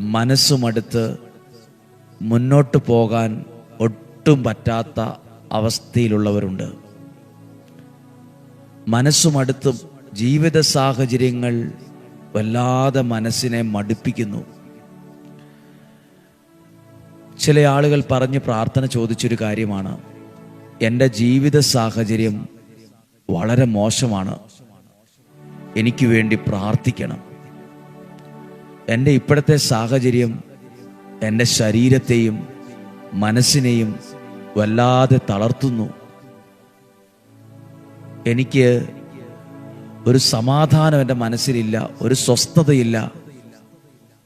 മനസ്സുമടുത്ത് മുന്നോട്ട് പോകാൻ ഒട്ടും പറ്റാത്ത അവസ്ഥയിലുള്ളവരുണ്ട്. മനസ്സുമടുത്ത് ജീവിത സാഹചര്യങ്ങൾ വല്ലാതെ മനസ്സിനെ മടുപ്പിക്കുന്നു. ചില ആളുകൾ പറഞ്ഞ് പ്രാർത്ഥന ചോദിച്ചൊരു കാര്യമാണ്. എന്റെ ജീവിത സാഹചര്യം വളരെ മോശമാണ്. എനിക്ക് വേണ്ടി പ്രാർത്ഥിക്കണം. എന്റെ ഇപ്പോഴത്തെ സാഹചര്യം എന്റെ ശരീരത്തെയും മനസ്സിനെയും വല്ലാതെ തളർത്തുന്നു. എനിക്ക് ഒരു സമാധാനം എന്റെ മനസ്സിലില്ല ഒരു സ്വസ്ഥതയില്ല.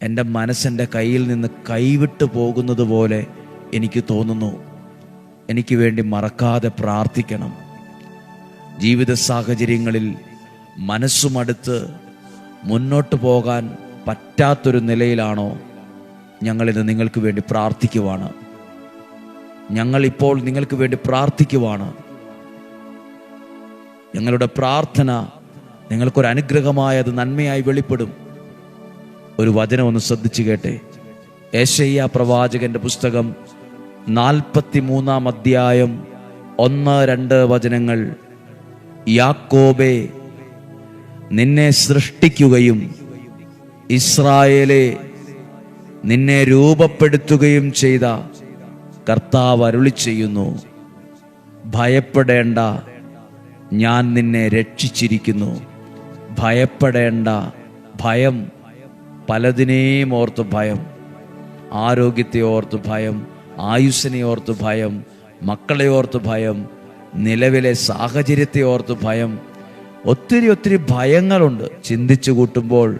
എന്റെ മനസ്സെന്റെ കയ്യിൽ നിന്ന് കൈവിട്ട് പോകുന്നത് പോലെ എനിക്ക് തോന്നുന്നു. എനിക്ക് വേണ്ടി മറക്കാതെ പ്രാർത്ഥിക്കണം. ജീവിത സാഹചര്യങ്ങളിൽ മനസ്സുമടുത്ത് മുന്നോട്ട് പോകാൻ പറ്റാത്തൊരു നിലയിലാണോ ഞങ്ങളിത് നിങ്ങൾക്ക് വേണ്ടി പ്രാർത്ഥിക്കുവാണ്? ഞങ്ങളിപ്പോൾ നിങ്ങൾക്ക് വേണ്ടി പ്രാർത്ഥിക്കുവാണ്. ഞങ്ങളുടെ പ്രാർത്ഥന നിങ്ങൾക്കൊരു അനുഗ്രഹമായ അത് നന്മയായി വെളിപ്പെടും. ഒരു വചനം ഒന്ന് ശ്രദ്ധിച്ചു കേട്ടെ. ഏഷയ്യ പ്രവാചകന്റെ പുസ്തകം നാൽപ്പത്തി മൂന്നാം അധ്യായം ഒന്ന് രണ്ട് വചനങ്ങൾ. യാക്കോബെ നിന്നെ സൃഷ്ടിക്കുകയും ഇസ്രായേലെ നിന്നെ രൂപപ്പെടുത്തുകയും ചെയ്ത കർത്താവ് അരുളി ചെയ്യുന്നു ഭയപ്പെടേണ്ട ഞാൻ നിന്നെ രക്ഷിച്ചിരിക്കുന്നു. ഭയപ്പെടേണ്ട ഭയം പലതിനെയും ഓർത്ത് ഭയം ആരോഗ്യത്തെ ഓർത്ത് ഭയം ആയുസ്സിനെ ഓർത്ത് ഭയം മക്കളെ ഓർത്ത് ഭയം നിലവിലെ സാഹചര്യത്തെ ഓർത്ത് ഭയം ഒത്തിരി ഒത്തിരി ഭയങ്ങളുണ്ട്. ചിന്തിച്ചു കൂട്ടുമ്പോൾ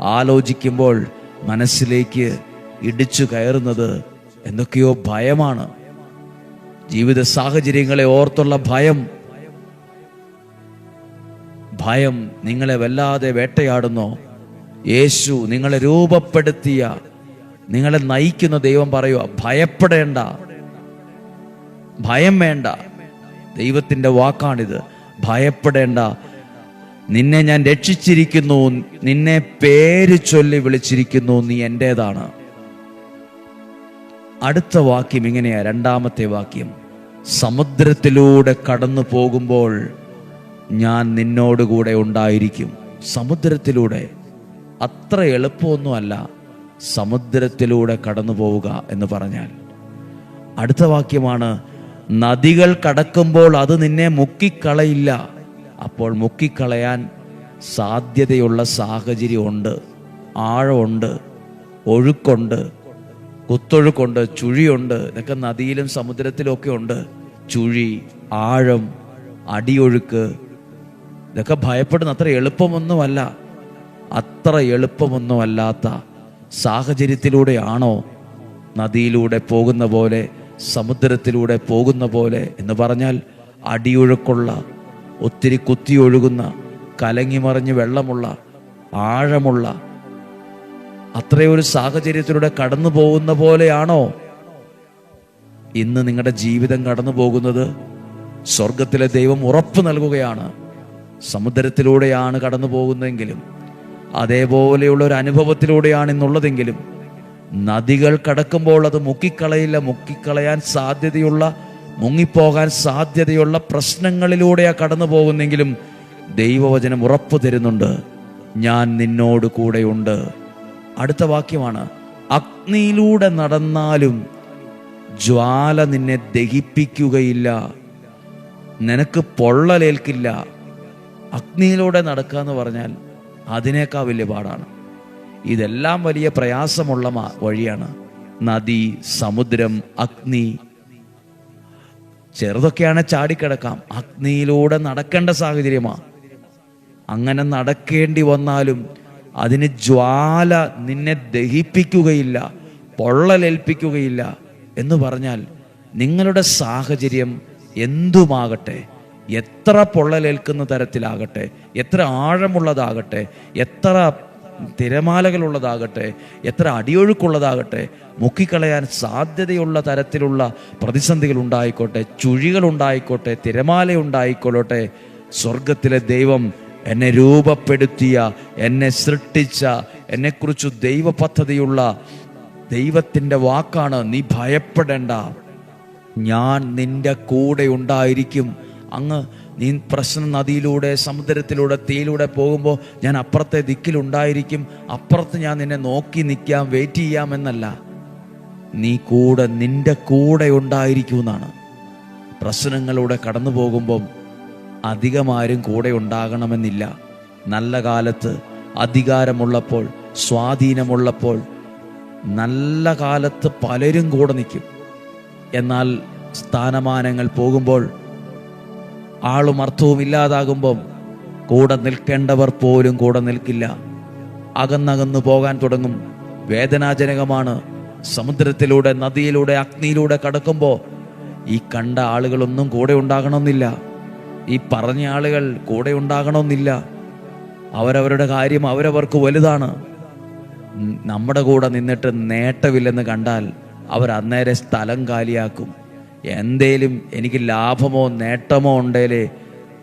ആലോചിക്കുമ്പോൾ മനസ്സിലേക്ക് ഇടിച്ചു കയറുന്നത് എന്തൊക്കെയോ ഭയമാണ്. ജീവിത സാഹചര്യങ്ങളെ ഓർത്തുള്ള ഭയം. ഭയം നിങ്ങളെ വല്ലാതെ വേട്ടയാടുന്നു. യേശു നിങ്ങളെ രൂപപ്പെടുത്തിയ നിങ്ങളെ നയിക്കുന്ന ദൈവം പറയുക ഭയപ്പെടേണ്ട. ഭയം വേണ്ട. ദൈവത്തിന്റെ വാക്കാണിത്. ഭയപ്പെടേണ്ട. നിന്നെ ഞാൻ രക്ഷിച്ചിരിക്കുന്നു നിന്നെ പേര് ചൊല്ലി വിളിച്ചിരിക്കുന്നു നീ എന്റേതാണ് അടുത്ത വാക്യം ഇങ്ങനെയാ രണ്ടാമത്തെ വാക്യം. സമുദ്രത്തിലൂടെ കടന്നു പോകുമ്പോൾ ഞാൻ നിന്നോടുകൂടെ ഉണ്ടായിരിക്കും. സമുദ്രത്തിലൂടെ അത്ര എളുപ്പമൊന്നുമല്ല സമുദ്രത്തിലൂടെ കടന്നു പോവുക എന്ന് പറഞ്ഞാൽ. അടുത്ത വാക്യമാണ് നദികൾ കടക്കുമ്പോൾ അത് നിന്നെ മുക്കിക്കളയില്ല അപ്പോൾ മുക്കിക്കളയാൻ സാധ്യതയുള്ള സാഹചര്യമുണ്ട് ആഴമുണ്ട് ഒഴുക്കുണ്ട് കുത്തൊഴുക്കുണ്ട് ചുഴിയുണ്ട് ഇതൊക്കെ നദിയിലും സമുദ്രത്തിലും ഒക്കെ ഉണ്ട്. ചുഴി ആഴം അടിയൊഴുക്ക് ഇതൊക്കെ ഭയപ്പെടുന്ന അത്ര എളുപ്പമൊന്നുമല്ല. അത്ര എളുപ്പമൊന്നുമല്ലാത്ത സാഹചര്യത്തിലൂടെയാണോ നദിയിലൂടെ പോകുന്ന പോലെ സമുദ്രത്തിലൂടെ പോകുന്ന പോലെ എന്ന് പറഞ്ഞാൽ അടിയൊഴുക്കുള്ള ഒത്തിരി കുത്തി ഒഴുകുന്ന കലങ്ങി മറിഞ്ഞ് വെള്ളമുള്ള ആഴമുള്ള അത്രയൊരു സാഹചര്യത്തിലൂടെ കടന്നു പോകുന്ന പോലെയാണോ? ഇന്ന് നിങ്ങളുടെ ജീവിതം കടന്നു പോകുന്നത് സ്വർഗത്തിലെ ദൈവം ഉറപ്പ് നൽകുകയാണ്. സമുദ്രത്തിലൂടെയാണ് കടന്നു പോകുന്നതെങ്കിലും അതേപോലെയുള്ള ഒരു അനുഭവത്തിലൂടെയാണ് ഇന്നുള്ളതെങ്കിലും നദികൾ കടക്കുമ്പോൾ അത് മുക്കിക്കളയില്ല മുക്കിക്കളയാൻ സാധ്യതയുള്ള മുങ്ങിപ്പോകാൻ സാധ്യതയുള്ള പ്രശ്നങ്ങളിലൂടെയാ കടന്നു പോകുന്നെങ്കിലും ദൈവവചനം ഉറപ്പു തരുന്നുണ്ട്. ഞാൻ നിന്നോട് കൂടെയുണ്ട്. അടുത്ത വാക്യമാണ്. അഗ്നിയിലൂടെ നടന്നാലും ജ്വാല നിന്നെ ദഹിപ്പിക്കുകയില്ല. നിനക്ക് പൊള്ളലേൽക്കില്ല. അഗ്നിയിലൂടെ നടക്കുക എന്ന് പറഞ്ഞാൽ അതിനേക്കാൾ വലിയ പാടാണ്. ഇതെല്ലാം വലിയ പ്രയാസമുള്ള വഴിയാണ്. നദി സമുദ്രം അഗ്നി ചെറുതൊക്കെയാണ് ചാടിക്കിടക്കാം. അഗ്നിയിലൂടെ നടക്കേണ്ട സാഹചര്യമാണ് അങ്ങനെ നടക്കേണ്ടി വന്നാലും അതിന് ജ്വാല നിന്നെ ദഹിപ്പിക്കുകയില്ല പൊള്ളലേൽപ്പിക്കുകയില്ല എന്ന് പറഞ്ഞാൽ നിങ്ങളുടെ സാഹചര്യം എന്തുമാകട്ടെ? എത്ര പൊള്ളലേൽക്കുന്ന തരത്തിലാകട്ടെ? എത്ര ആഴമുള്ളതാകട്ടെ? എത്ര തിരമാലകളുള്ളതാകട്ടെ എത്ര അടിയൊഴുക്കുള്ളതാകട്ടെ മുക്കിക്കളയാൻ സാധ്യതയുള്ള തരത്തിലുള്ള പ്രതിസന്ധികൾ ഉണ്ടായിക്കോട്ടെ ചുഴികൾ ഉണ്ടായിക്കോട്ടെ തിരമാല ഉണ്ടായിക്കൊള്ളട്ടെ. സ്വർഗത്തിലെ ദൈവം എന്നെ രൂപപ്പെടുത്തിയ എന്നെ സൃഷ്ടിച്ച എന്നെക്കുറിച്ച് ദൈവ പദ്ധതിയുള്ള ദൈവത്തിന്റെ വാക്കാണ് നീ ഭയപ്പെടേണ്ട. ഞാൻ നിന്റെ കൂടെ ഉണ്ടായിരിക്കും. അങ്ങ് നീ പ്രശ്ന നദിയിലൂടെ സമുദ്രത്തിലൂടെ തീയിലൂടെ പോകുമ്പോൾ ഞാൻ അപ്പുറത്തെ ദിക്കിലുണ്ടായിരിക്കും. അപ്പുറത്ത് ഞാൻ നിന്നെ നോക്കി നിൽക്കാം വെയിറ്റ് ചെയ്യാം എന്നല്ല. നീ കൂടെ നിന്റെ കൂടെ ഉണ്ടായിരിക്കുമെന്നാണ്. പ്രശ്നങ്ങളിലൂടെ കടന്നു പോകുമ്പം അധികമാരും കൂടെ ഉണ്ടാകണമെന്നില്ല. നല്ല കാലത്ത് അധികാരമുള്ളപ്പോൾ സ്വാധീനമുള്ളപ്പോൾ നല്ല കാലത്ത് പലരും കൂടെ നിൽക്കും. എന്നാൽ സ്ഥാനമാനങ്ങൾ പോകുമ്പോൾ ആളും അർത്ഥവും ഇല്ലാതാകുമ്പം കൂടെ നിൽക്കേണ്ടവർ പോലും കൂടെ നിൽക്കില്ല. അകന്നകന്നു പോകാൻ തുടങ്ങും. വേദനാജനകമാണ്. സമുദ്രത്തിലൂടെ നദിയിലൂടെ അഗ്നിയിലൂടെ കടക്കുമ്പോൾ ഈ കണ്ട ആളുകളൊന്നും കൂടെ ഉണ്ടാകണമെന്നില്ല. ഈ പറഞ്ഞ ആളുകൾ കൂടെ ഉണ്ടാകണമെന്നില്ല. അവരവരുടെ കാര്യം അവരവർക്ക് വലുതാണ്. നമ്മുടെ കൂടെ നിന്നിട്ട് നേട്ടമില്ലെന്ന് കണ്ടാൽ അവർ അന്നേരെ സ്ഥലം കാലിയാക്കും. എന്തേലും എനിക്ക് ലാഭമോ നേട്ടമോ ഉണ്ടേലേ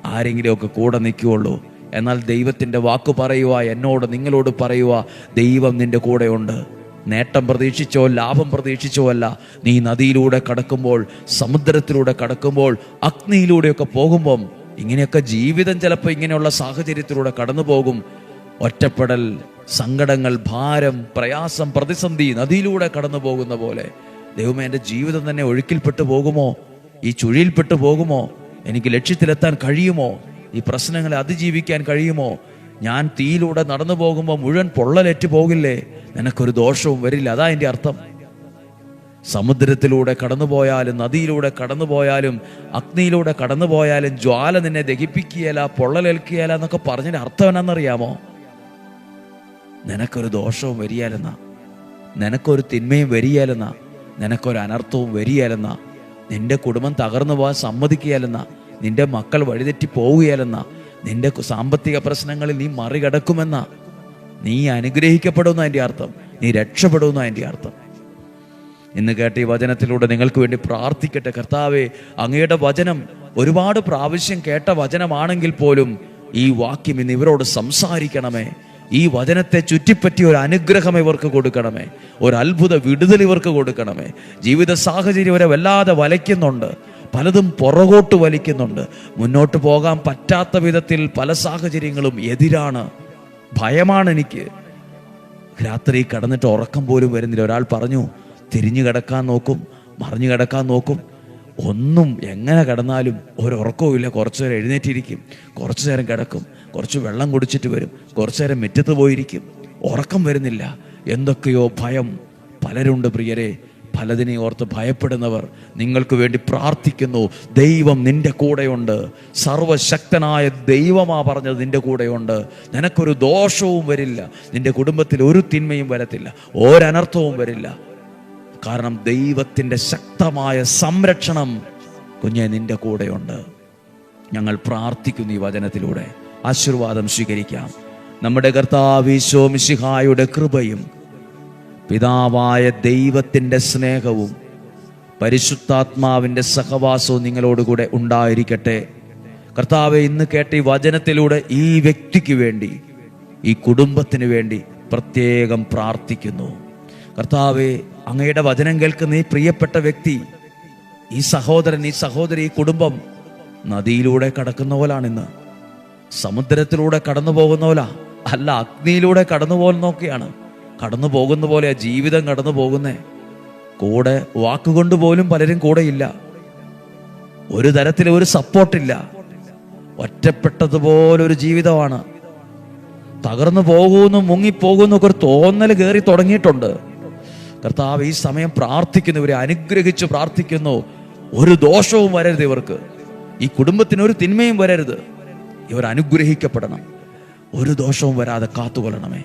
ആരെങ്കിലുമൊക്കെ കൂടെ നിൽക്കുകയുള്ളൂ. എന്നാൽ ദൈവത്തിന്റെ വാക്ക് പറയുക എന്നോട് നിങ്ങളോട് പറയുക ദൈവം നിന്റെ കൂടെയുണ്ട്. നേട്ടം പ്രതീക്ഷിച്ചോ ലാഭം പ്രതീക്ഷിച്ചോ അല്ല നീ നദിയിലൂടെ കടക്കുമ്പോൾ സമുദ്രത്തിലൂടെ കടക്കുമ്പോൾ അഗ്നിയിലൂടെയൊക്കെ പോകുമ്പം ഇങ്ങനെയൊക്കെ ജീവിതം ചിലപ്പോൾ ഇങ്ങനെയുള്ള സാഹചര്യത്തിലൂടെ കടന്നു പോകും. ഒറ്റപ്പെടൽ സങ്കടങ്ങൾ ഭാരം പ്രയാസം പ്രതിസന്ധി നദിയിലൂടെ കടന്നു പോകുന്ന പോലെ. ദൈവമേ എന്റെ ജീവിതം തന്നെ ഒഴുക്കിൽപ്പെട്ടു പോകുമോ? ഈ ചുഴിയിൽപ്പെട്ടു പോകുമോ? എനിക്ക് ലക്ഷ്യത്തിലെത്താൻ കഴിയുമോ? ഈ പ്രശ്നങ്ങളെ അതിജീവിക്കാൻ കഴിയുമോ? ഞാൻ തീയിലൂടെ നടന്നു പോകുമ്പോൾ മുഴുവൻ പൊള്ളലേറ്റ് പോകില്ലേ? നിനക്കൊരു ദോഷവും വരില്ല. അതാ എന്റെ അർത്ഥം. സമുദ്രത്തിലൂടെ കടന്നുപോയാലും നദിയിലൂടെ കടന്നുപോയാലും അഗ്നിയിലൂടെ കടന്നുപോയാലും ജ്വാല നിന്നെ ദഹിപ്പിക്കുകയല്ല പൊള്ളലേൽക്കുകയല്ല എന്നൊക്കെ പറഞ്ഞതിന്റെ അർത്ഥം എന്നാണെന്നറിയാമോ? നിനക്കൊരു ദോഷവും വരിയാലെന്നാ നിനക്കൊരു തിന്മയും വരിയാലെന്ന നിനക്കൊരു അനർത്ഥവും വരിയാലെന്ന നിന്റെ കുടുംബം തകർന്നു പോകാൻ സമ്മതിക്കുകയല്ലെന്ന. നിന്റെ മക്കൾ വഴിതെറ്റി പോവുകയല്ലെന്ന. നിന്റെ സാമ്പത്തിക പ്രശ്നങ്ങളിൽ നീ മറികടക്കുമെന്ന. നീ അനുഗ്രഹിക്കപ്പെടുന്ന അതിന്റെ അർത്ഥം. നീ രക്ഷപ്പെടുന്ന അതിന്റെ അർത്ഥം. ഇന്ന് കേട്ട ഈ വചനത്തിലൂടെ നിങ്ങൾക്ക് വേണ്ടി പ്രാർത്ഥിക്കട്ടെ. കർത്താവെ അങ്ങയുടെ വചനം ഒരുപാട് പ്രാവശ്യം കേട്ട വചനമാണെങ്കിൽ പോലും ഈ വാക്യം ഇന്ന് ഇവരോട് സംസാരിക്കണമേ. ഈ വചനത്തെ ചുറ്റിപ്പറ്റി ഒരു അനുഗ്രഹം ഇവർക്ക് കൊടുക്കണമേ. ഒരു അത്ഭുത വിടുതൽ ഇവർക്ക് കൊടുക്കണമേ. ജീവിത സാഹചര്യം ഇവരെ വല്ലാതെ വലയ്ക്കുന്നുണ്ട്. പലതും പുറകോട്ട് വലിക്കുന്നുണ്ട്. മുന്നോട്ട് പോകാൻ പറ്റാത്ത വിധത്തിൽ പല സാഹചര്യങ്ങളും എതിരാണ്. ഭയമാണ് എനിക്ക്. രാത്രി കടന്നിട്ട് ഉറക്കം പോലും വരുന്നില്ല. ഒരാൾ പറഞ്ഞു തിരിഞ്ഞു കിടക്കാൻ നോക്കും മറിഞ്ഞു കിടക്കാൻ നോക്കും. ഒന്നും എങ്ങനെ കിടന്നാലും ഒരു ഉറക്കവും ഇല്ല കുറച്ചു നേരം എഴുന്നേറ്റിരിക്കും. കുറച്ചു നേരം കിടക്കും. കുറച്ച് വെള്ളം കുടിച്ചിട്ട് വരും. കുറച്ചു നേരം മുറ്റത്ത് പോയിരിക്കും. ഉറക്കം വരുന്നില്ല. എന്തൊക്കെയോ ഭയം. പലരുണ്ട് പ്രിയരെ. പലതിനെ ഓർത്ത് ഭയപ്പെടുന്നവർ നിങ്ങൾക്ക് വേണ്ടി പ്രാർത്ഥിക്കുന്നു. ദൈവം നിന്റെ കൂടെയുണ്ട്. സർവശക്തനായ ദൈവമാ പറഞ്ഞത് നിന്റെ കൂടെയുണ്ട്. നിനക്കൊരു ദോഷവും വരില്ല. നിന്റെ കുടുംബത്തിൽ ഒരു തിന്മയും വരത്തില്ല. ഒരനർത്ഥവും വരില്ല. കാരണം ദൈവത്തിന്റെ ശക്തമായ സംരക്ഷണം കുഞ്ഞെ നിന്റെ കൂടെയുണ്ട്. ഞങ്ങൾ പ്രാർത്ഥിക്കുന്നു ഈ വചനത്തിലൂടെ. ആശീർവാദം സ്വീകരിക്കാം. നമ്മുടെ കർത്താവിശോ മിശിഹായുടെ കൃപയും പിതാവായ ദൈവത്തിന്റെ സ്നേഹവും പരിശുദ്ധാത്മാവിന്റെ സഹവാസവും നിങ്ങളോടുകൂടെ ഉണ്ടായിരിക്കട്ടെ. കർത്താവെ ഇന്ന് കേട്ട ഈ വചനത്തിലൂടെ ഈ വ്യക്തിക്ക് വേണ്ടി ഈ കുടുംബത്തിന് വേണ്ടി പ്രത്യേകം പ്രാർത്ഥിക്കുന്നു. കർത്താവെ അങ്ങയുടെ വചനം കേൾക്കുന്ന ഈ പ്രിയപ്പെട്ട വ്യക്തി ഈ സഹോദരൻ ഈ സഹോദരി ഈ കുടുംബം നദിയിലൂടെ കടക്കുന്ന പോലാണിന്ന് സമുദ്രത്തിലൂടെ കടന്നു പോകുന്ന പോല അല്ല അഗ്നിയിലൂടെ കടന്നു പോകുന്നൊക്കെയാണ് കടന്നു പോകുന്ന പോലെ ജീവിതം കടന്നു പോകുന്നേ കൂടെ വാക്കുകൊണ്ട് പോലും പലരും കൂടെ ഇല്ല ഒരു തരത്തിൽ ഒരു സപ്പോർട്ടില്ല. ഒറ്റപ്പെട്ടതുപോലൊരു ജീവിതമാണ്. തകർന്നു പോകുന്നു മുങ്ങിപ്പോകുന്നു ഒക്കെ ഒരു തോന്നൽ കയറി തുടങ്ങിയിട്ടുണ്ട്. കർത്താവ് ഈ സമയം പ്രാർത്ഥിക്കുന്നു ഇവരെ അനുഗ്രഹിച്ച് പ്രാർത്ഥിക്കുന്നു. ഒരു ദോഷവും വരരുത് ഇവർക്ക്. ഈ കുടുംബത്തിന് ഒരു തിന്മയും വരരുത്. ഇവർ അനുഗ്രഹിക്കപ്പെടണം ഒരു ദോഷവും വരാതെ കാത്തുകൊള്ളണമേ.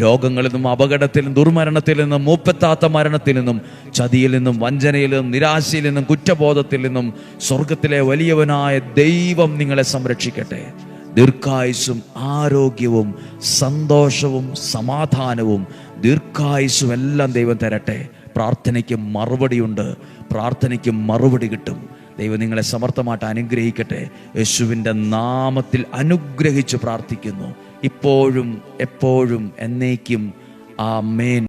രോഗങ്ങളിൽ നിന്നും അപകടത്തിൽ നിന്നും ദുർമരണത്തിൽ നിന്നും മൂപ്പത്താത്ത മരണത്തിൽ നിന്നും ചതിയിൽ നിന്നും വഞ്ചനയിൽ നിന്നും നിരാശയിൽ നിന്നും കുറ്റബോധത്തിൽ നിന്നും സ്വർഗത്തിലെ വലിയവനായ ദൈവം നിങ്ങളെ സംരക്ഷിക്കട്ടെ. ദീർഘായുസും ആരോഗ്യവും സന്തോഷവും സമാധാനവും ദീർഘായുസും എല്ലാം ദൈവം തരട്ടെ. പ്രാർത്ഥനയ്ക്ക് മറുപടിയുണ്ട്. പ്രാർത്ഥനയ്ക്ക് മറുപടി കിട്ടും. ദൈവം നിങ്ങളെ സമർത്ഥമായിട്ട് അനുഗ്രഹിക്കട്ടെ. യേശുവിന്റെ നാമത്തിൽ അനുഗ്രഹിച്ച് പ്രാർത്ഥിക്കുന്നു. ഇപ്പോഴും എപ്പോഴും എന്നേക്കും. ആ മേൻ